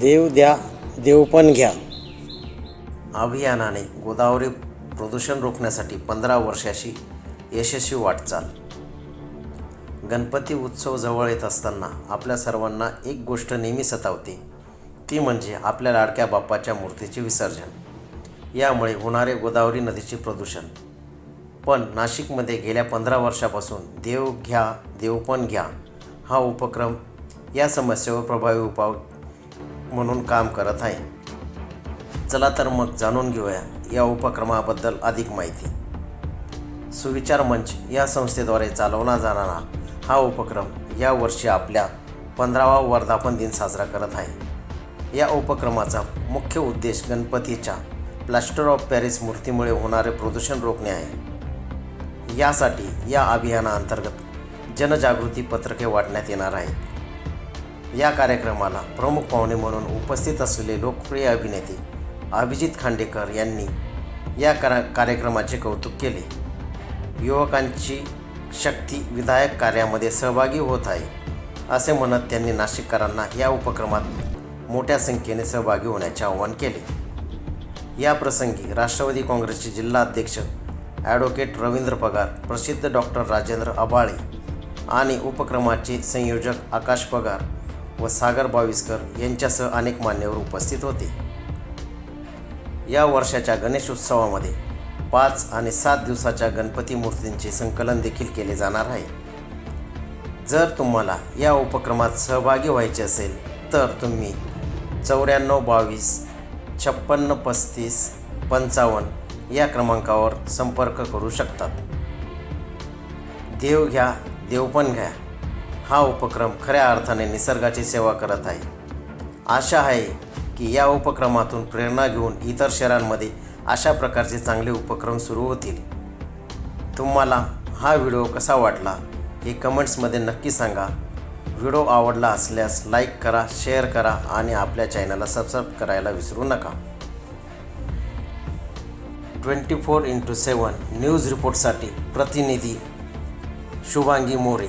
देव द्या देव पण घ्या. अभियानाने गोदावरी प्रदूषण रोखण्यासाठी पंधरा वर्षाशी यशस्वी वाटचाल. गणपती उत्सव जवळ येत असताना आपल्या सर्वांना एक गोष्ट नेहमी सतावते ती म्हणजे आपल्या लाडक्या बाप्पाच्या मूर्तीचे विसर्जन. यामुळे होणारे गोदावरी नदीचे प्रदूषण. पण नाशिकमध्ये गेल्या पंधरा वर्षापासून देव घ्या देव पण घ्या हा उपक्रम या समस्येवर प्रभावी उपाय म्हणून काम करत आहे. चला तर मग जाणून घेऊया या उपक्रमाबद्दल अधिक माहिती. सुविचार मंच या संस्थेद्वारे चालवला जाणारा हा उपक्रम यावर्षी आपल्या पंधरावा वर्धापन दिन साजरा करत आहे. या उपक्रमाचा मुख्य उद्देश गणपतीच्या प्लास्टर ऑफ पॅरिस मूर्तीमुळे होणारे प्रदूषण रोखणे आहे. यासाठी या अभियानाअंतर्गत जनजागृती पत्रके वाटण्यात येणार आहेत. या कार्यक्रमाला प्रमुख पाहुणे म्हणून उपस्थित असलेले लोकप्रिय अभिनेते अभिजित खांडेकर यांनी या करा कार्यक्रमाचे कौतुक केले. युवकांची शक्ती विधायक कार्यामध्ये सहभागी होत आहे असे म्हणत त्यांनी नाशिककरांना या उपक्रमात मोठ्या संख्येने सहभागी होण्याचे आवाहन केले. या प्रसंगी राष्ट्रवादी काँग्रेसचे जिल्हा अध्यक्ष ॲडव्होकेट रवींद्र पगार प्रसिद्ध डॉक्टर राजेंद्र अबाळे आणि उपक्रमाचे संयोजक आकाश पगार व सागर बाविस्कर यांच्यासह अनेक मान्यवर उपस्थित होते. या वर्षाच्या गणेश उत्सवामध्ये पाच आणि सात दिवसाच्या गणपती मूर्तींचे संकलन देखील केले जाणार आहे. जर तुम्हाला या उपक्रमात सहभागी व्हायचे असेल तर तुम्ही चौऱ्याण्णव बावीस छप्पन्न पस्तीस पंचावन्न या क्रमांकावर संपर्क करू शकतात. देव घ्या देव पण घ्या. हा उपक्रम खऱ्या अर्थाने निसर्गाची सेवा करत आहे. आशा आहे की या उपक्रमातून प्रेरणा घेऊन इतर शहरांमध्ये अशा प्रकारचे चांगले उपक्रम सुरू होतील. तुम्हाला हा व्हिडिओ कसा वाटला हे कमेंट्समध्ये नक्की सांगा. व्हिडिओ आवडला असल्यास लाईक करा शेअर करा आणि आपल्या चॅनलला सबस्क्राईब करायला विसरू नका. Twenty four into seven news रिपोर्टसाठी प्रतिनिधी शुभांगी मोरे.